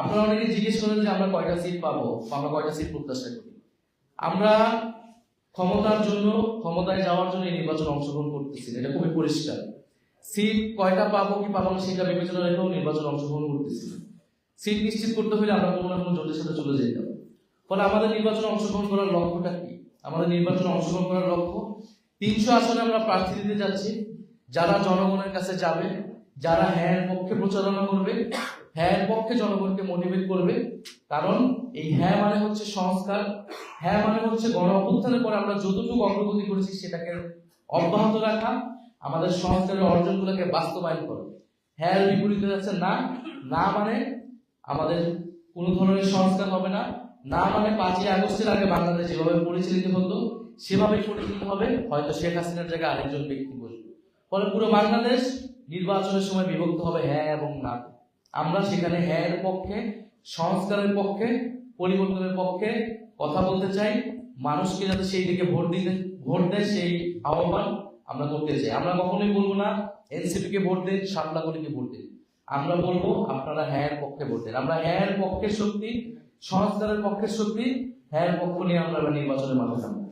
আপনারা অনেকে জিজ্ঞেস করেন যে আমরা কয়টা সিট পাবো আমরা কয়টা সিট প্রত্যাশা করি। আমরা ক্ষমতার জন্য, ক্ষমতায় যাওয়ার জন্য এই নির্বাচনে অংশগ্রহণ করতেছি। এটা খুবই পরিষ্কার। সিট কয়টা পাবো কি পাবো না সেটা বিবেচনা রেখেও নির্বাচনে অংশগ্রহণ করতেছি সিট নিশ্চিত করতে হলে আমরা কোনো না কোনো জোটের সাথে চলে যেতাম ফলে আমাদের নির্বাচনে অংশগ্রহণ করার লক্ষ্যটা কি? আমাদের নির্বাচনে অংশগ্রহণ করার লক্ষ্য? তিনশো আসনে আমরা প্রার্থী দিতে যাচ্ছি। যারা জনগণের কাছে যাবে যারা হ্যাঁ পক্ষে প্রচারণা করবে হ্যাঁ পক্ষে জনগণকে মোটিভেট করবে, কারণ এই হ্যাঁ মানে হচ্ছে সংস্কার হ্যাঁ মানে হচ্ছে গণ অভ্যুত্থানের পরে আমরা যতটুকু অগ্রগতি করেছি সেটাকে অব্যাহত রাখা, আমাদের সংস্কারের অর্জনগুলোকে বাস্তবায়ন করা। হ্যাঁ বিপরীতে যাচ্ছে না না মানে আমাদের কোনো ধরনের সংস্কার হবে না না মানে পাঁচই আগস্টের আগে বাংলাদেশ যেভাবে পরিচালিত হতো, সেভাবে পরিচালিত হবে, হয়তো শেখ হাসিনার জায়গায় আরেকজন ব্যক্তি বসবে। ফলে পুরো বাংলাদেশ নির্বাচনের সময় বিভক্ত হবে হ্যাঁ এবং না। আমরা সেখানে হ্যাঁ পক্ষে, সংস্কারের পক্ষে, পরিবর্তনের পক্ষে কথা বলতে চাই। মানুষকে যাতে সেই দিকে ভোট দিতে, ভোট দেয় সেই আহ্বান আমরা করতে চাই। আমরা কখনোই বলব না এনসিপি কে ভোট দিন সাতলা গলিকে ভোট দিন। আমরা বলব আপনারা হ্যাঁ পক্ষে ভোট দেন। আমরা হ্যাঁ এর পক্ষের শক্তি, সংস্কারের পক্ষের শক্তি হ্যাঁ পক্ষ নিয়ে আমরা নির্বাচনের মাঠে নামবো